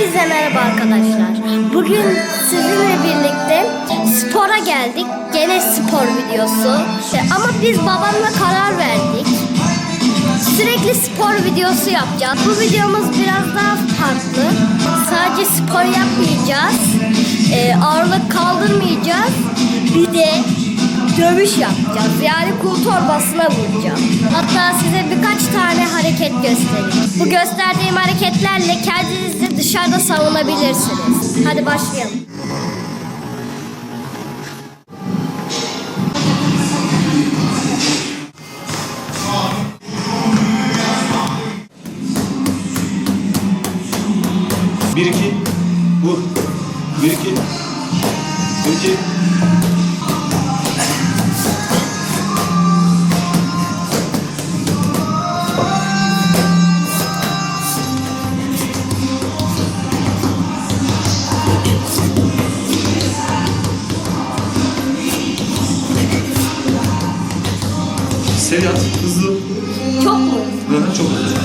Hepinize merhaba arkadaşlar. Bugün sizinle birlikte spora geldik. Gene spor videosu. E, Ama biz babamla karar verdik. Sürekli spor videosu yapacağız. Bu videomuz biraz daha farklı. Sadece spor yapmayacağız. E, ağırlık kaldırmayacağız. Bir de dövüş yapacağız. Yani kum torbasına vuracağım. Hatta size birkaç tane hareket göstereyim. Bu gösterdiğim hareketlerle kendinizi dışarıda savunabilirsiniz. Hadi başlayalım. Bir iki. Vur. Bir iki. Bir iki. At. Hızlı. Çok mu? Hı hı, Çok hızlı.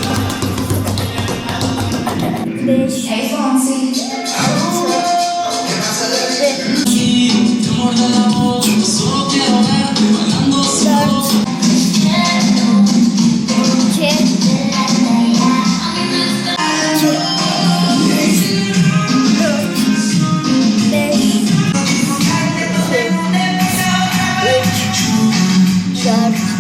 5 Dört,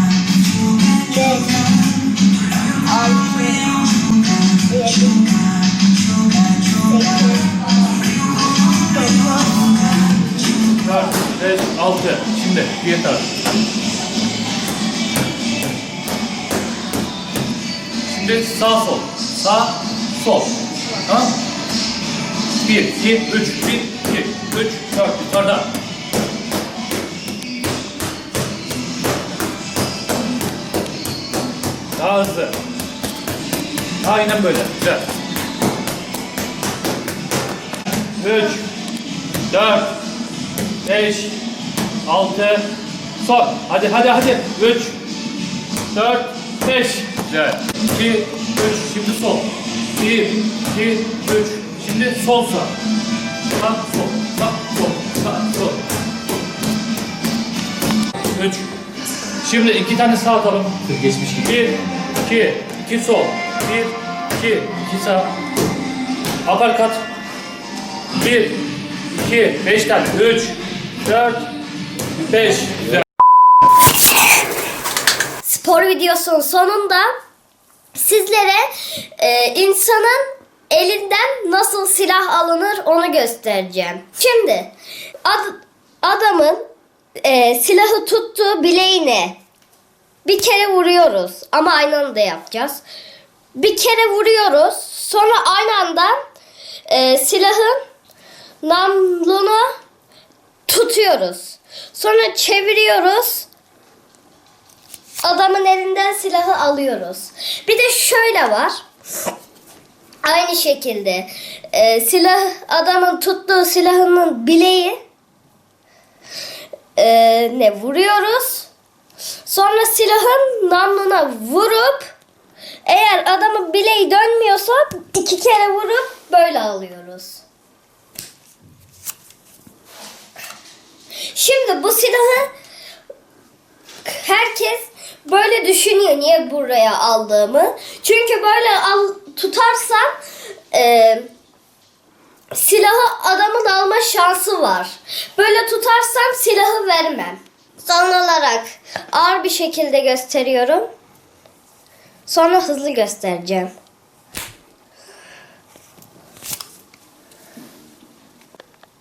beş, altı. Şimdi bir taraf. Şimdi sağ sol. Sağ sol. Tamam. Bir, iki, üç, bir, iki, üç, dört. Yukarıda. Daha hızlı. Aynen böyle. Güzel. Üç, dört, 5 6 son. Hadi hadi hadi. 3 4 5 Güzel. 2 3 şimdi sol. 1 2 3 şimdi sol sağ. Sağ sol. Sağ sol. Sağ sol. 3 Şimdi iki tane sağ atalım. Geçmiş gibi. 1 2 2 sol. 1 2 2 sağ. Aparkat. 1 2 5 tane. 3 4 5 Güzel. spor videosunun sonunda sizlere e, insanın elinden nasıl silah alınır onu göstereceğim. Şimdi ad- adamın e, silahı tuttuğu bileğine bir kere vuruyoruz ama aynı anda yapacağız. Bir kere vuruyoruz sonra aynı anda e, silahın namlunu tutuyoruz. Sonra çeviriyoruz adamın elinden silahı alıyoruz. Bir de şöyle var. Aynı şekilde e, silah adamın tuttuğu silahının bileği e, ne vuruyoruz. Sonra silahın namluna vurup eğer adamın bileği dönmüyorsa iki kere vurup böyle alıyoruz. Şimdi bu silahı herkes böyle düşünüyor niye buraya aldığımı. Çünkü böyle al, tutarsam e, silahı adamın alma şansı var. Böyle tutarsam silahı vermem. Son olarak ağır bir şekilde gösteriyorum. Sonra hızlı göstereceğim.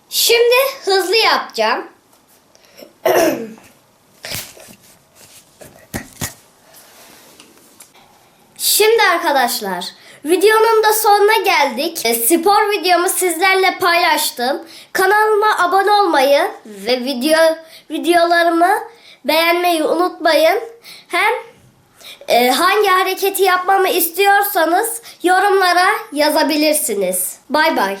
Şimdi hızlı yapacağım. Şimdi arkadaşlar videonun da sonuna geldik. E, Spor videomu sizlerle paylaştım. Kanalıma abone olmayı ve video videolarımı beğenmeyi unutmayın. Hem e, hangi hareketi yapmamı istiyorsanız yorumlara yazabilirsiniz. Bay bay.